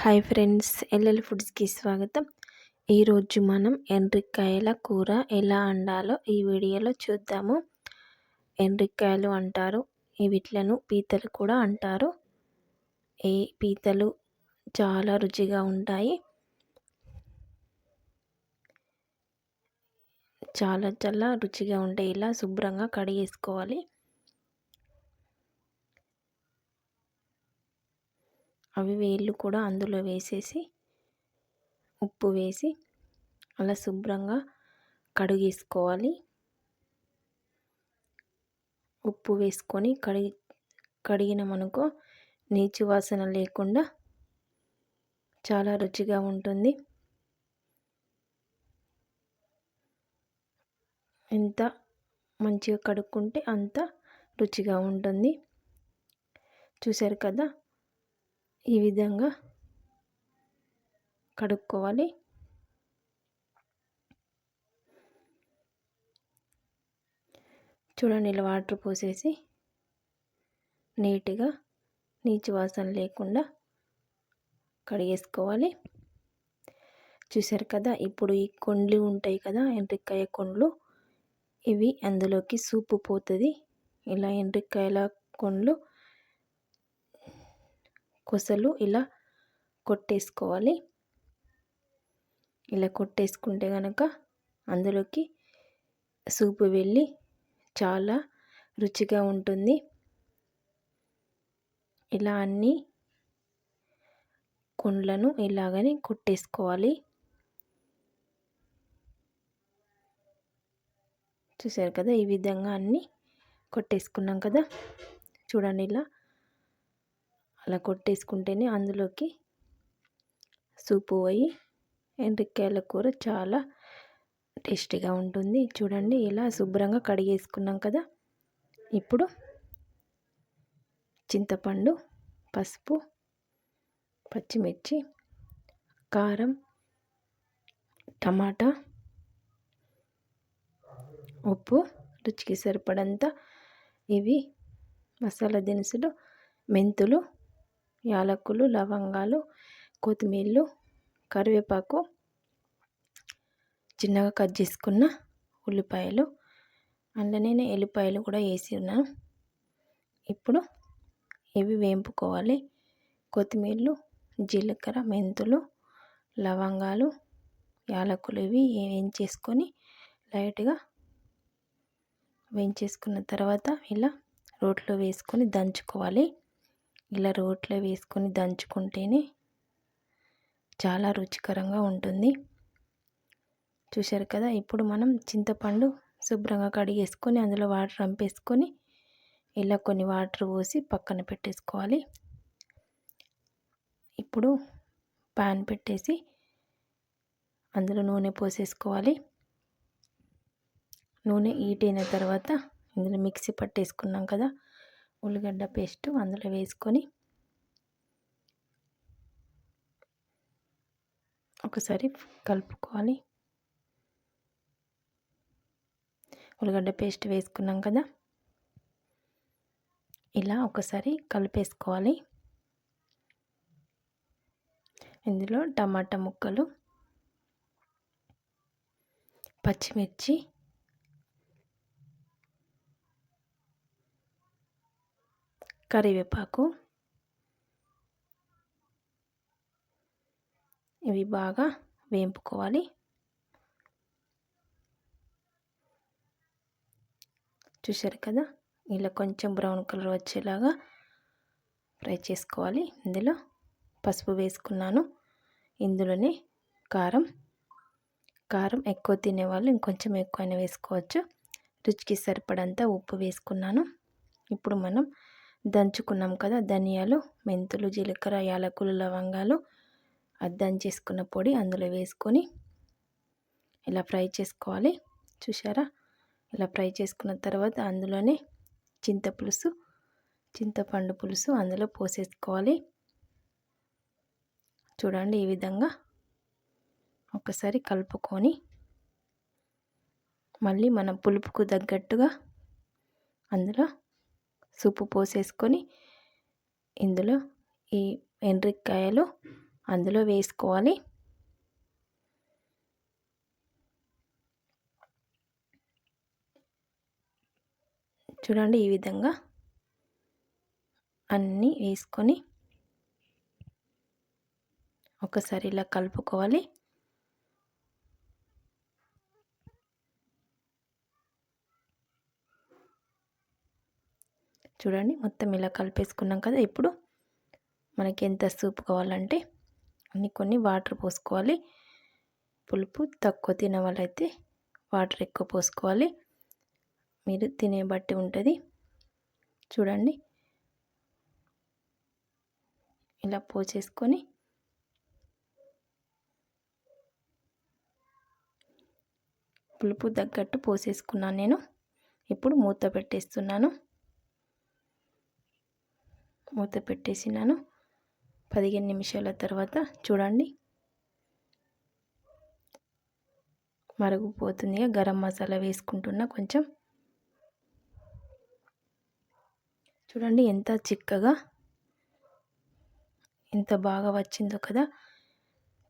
Hi friends LL ఫుడ్స్కి స్వాగతం. ఈరోజు మనం ఎండ్రికాయల కూర ఎలా వండాలో ఈ వీడియోలో చూద్దాము. ఎండ్రికాయలు అంటారు వీటిలను పీతలు కూడా అంటారు. ఈ పీతలు చాలా రుచిగా ఉంటాయి. చాలా చాలా రుచిగా ఉంటాయి. ఇలా శుభ్రంగా కడిగేసుకోవాలి. అవి వేళ్ళు కూడా అందులో వేసేసి ఉప్పు వేసి అలా శుభ్రంగా కడిగేసుకోవాలి. ఉప్పు వేసుకొని కడిగి కడిగినామనుకో నీచు వాసన లేకుండా చాలా రుచిగా ఉంటుంది. ఎంత మంచిగా కడుక్కుంటే అంత రుచిగా ఉంటుంది. చూశారు కదా? ఈ విధంగా కడుక్కోవాలి. చూడండి ఇలా వాటర్ పోసేసి నీట్గా నీచు వాసన లేకుండా కడిగేసుకోవాలి. చూశారు కదా ఇప్పుడు ఈ కొండ్లు ఉంటాయి కదా ఎండ్రికాయ కొండ్లు. ఇవి అందులోకి సూపు పోతుంది. ఇలా ఎండ్రికాయల కొండ్లు కొసలు ఇలా కొట్టేసుకోవాలి. ఇలా కొట్టేసుకుంటే కనుక అందులోకి సూపు వెళ్ళి చాలా రుచిగా ఉంటుంది. ఇలా అన్ని కుండ్లను ఇలాగని కొట్టేసుకోవాలి. చూసారు కదా ఈ విధంగా అన్నీ కొట్టేసుకున్నాం కదా. చూడండి ఇలా అలా కొట్టేసుకుంటేనే అందులోకి సూపు పోయి ఎండ్రికాయల కూర చాలా టేస్టీగా ఉంటుంది. చూడండి ఇలా శుభ్రంగా కడిగేసుకున్నాం కదా. ఇప్పుడు చింతపండు పసుపు పచ్చిమిర్చి కారం టమాటా ఉప్పు రుచికి సరిపడంత ఇవి మసాలా దినుసులు మెంతులు యాలకులు లవంగాలు కొత్తిమీరలు కరివేపాకు చిన్నగా కట్ చేసుకున్న ఉల్లిపాయలు అందులోనే ఎల్లిపాయలు కూడా వేసి ఉన్నాను ఇప్పుడు ఇవి వేంపుకోవాలి. కొత్తిమీరలు జీలకర్ర మెంతులు లవంగాలు యాలకులు ఇవి వేయించేసుకొని లైట్గా వేయించేసుకున్న తర్వాత ఇలా రోట్లో వేసుకొని దంచుకోవాలి. ఇలా రోట్లో వేసుకొని దంచుకుంటేనే చాలా రుచికరంగా ఉంటుంది. చూశారు కదా ఇప్పుడు మనం చింతపండు శుభ్రంగా కడిగేసుకొని అందులో వాటర్ రంపేసుకొని ఇలా కొన్ని వాటర్ పోసి పక్కన పెట్టేసుకోవాలి. ఇప్పుడు ప్యాన్ పెట్టేసి అందులో నూనె పోసేసుకోవాలి. నూనె హీట్ అయిన తర్వాత ఇందులో మిక్సీ పట్టేసుకున్నాం కదా ఉల్లిగడ్డ పేస్ట్ అందులో వేసుకొని ఒకసారి కలుపుకోవాలి. ఉల్లిగడ్డ పేస్ట్ వేసుకున్నాం కదా? ఇలా ఒకసారి కలిపేసుకోవాలి. ఇందులో టమాటా ముక్కలు పచ్చిమిర్చి కరివేపాకు. ఇవి బాగా వేంపుకోవాలి. చూశారు కదా? ఇలా కొంచెం బ్రౌన్ కలర్ వచ్చేలాగా ఫ్రై చేసుకోవాలి. ఇందులో పసుపు వేసుకున్నాను. ఇందులోనే కారం. కారం ఎక్కువ తినేవాళ్ళు ఇంకొంచెం ఎక్కువైనా వేసుకోవచ్చు. రుచికి సరిపడంత ఉప్పు వేసుకున్నాను. ఇప్పుడు మనం దంచుకున్నాం కదా ధనియాలు మెంతులు జీలకర్ర యాలకులు లవంగాలు. అది దంచేసుకున్న పొడి అందులో వేసుకొని ఇలా ఫ్రై చేసుకోవాలి. చూసారా ఇలా ఫ్రై చేసుకున్న తర్వాత అందులోనే చింత పులుసు చింతపండు పులుసు అందులో పోసేసుకోవాలి. చూడండి ఈ విధంగా ఒకసారి కలుపుకొని మళ్ళీ మన పులుపుకు తగ్గట్టుగా అందులో సూపు పోసేసుకొని ఇందులో ఈ ఎండ్రికాయలు అందులో వేసుకోవాలి. చూడండి ఈ విధంగా అన్నీ వేసుకొని ఒకసారి ఇలా కలుపుకోవాలి. చూడండి మొత్తం ఇలా కలిపేసుకున్నాం కదా. ఇప్పుడు మనకి ఎంత సూప్ కావాలంటే అన్ని కొన్ని వాటర్ పోసుకోవాలి. పులుపు తక్కువ తినే వాళ్ళైతే వాటర్ ఎక్కువ పోసుకోవాలి. మీరు తినే బట్టి ఉంటుంది. చూడండి. ఇలా పోసేసుకొని పులుపు తగ్గట్టు పోసేసుకున్నాను నేను. ఇప్పుడు మూత పెట్టేస్తున్నాను. మూత పెట్టేసినాను. పదిహేను నిమిషాల తర్వాత చూడండి. మరుగుపోతుంది గరం మసాలా వేసుకుంటున్నా కొంచెం. చూడండి ఎంత చిక్కగా ఎంత బాగా వచ్చిందో కదా.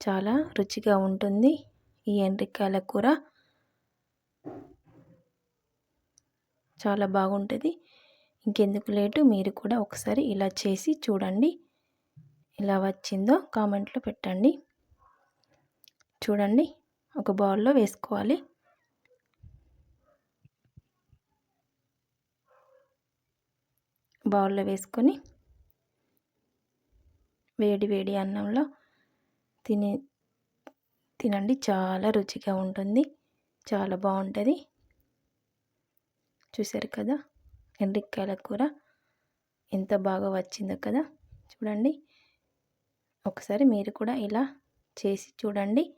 చాలా రుచిగా ఉంటుంది ఈ ఎండ్రికాయల కూర. చాలా బాగుంటుంది. ఇంకెందుకు లేటు? మీరు కూడా ఒకసారి ఇలా చేసి చూడండి. ఎలా వచ్చిందో కామెంట్లో పెట్టండి. చూడండి ఒక బౌల్లో వేసుకోవాలి. బౌల్లో వేసుకొని వేడి వేడి అన్నంలో తిని తినండి. చాలా రుచిగా ఉంటుంది. చాలా బాగుంటుంది. చూసారు కదా? ఎండ్రికాయల కూర ఎంత బాగా వచ్చిందో కదా. చూడండి. ఒకసారి మీరు కూడా ఇలా చేసి చూడండి.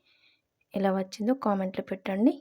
ఎలా వచ్చిందో కామెంట్లో పెట్టండి.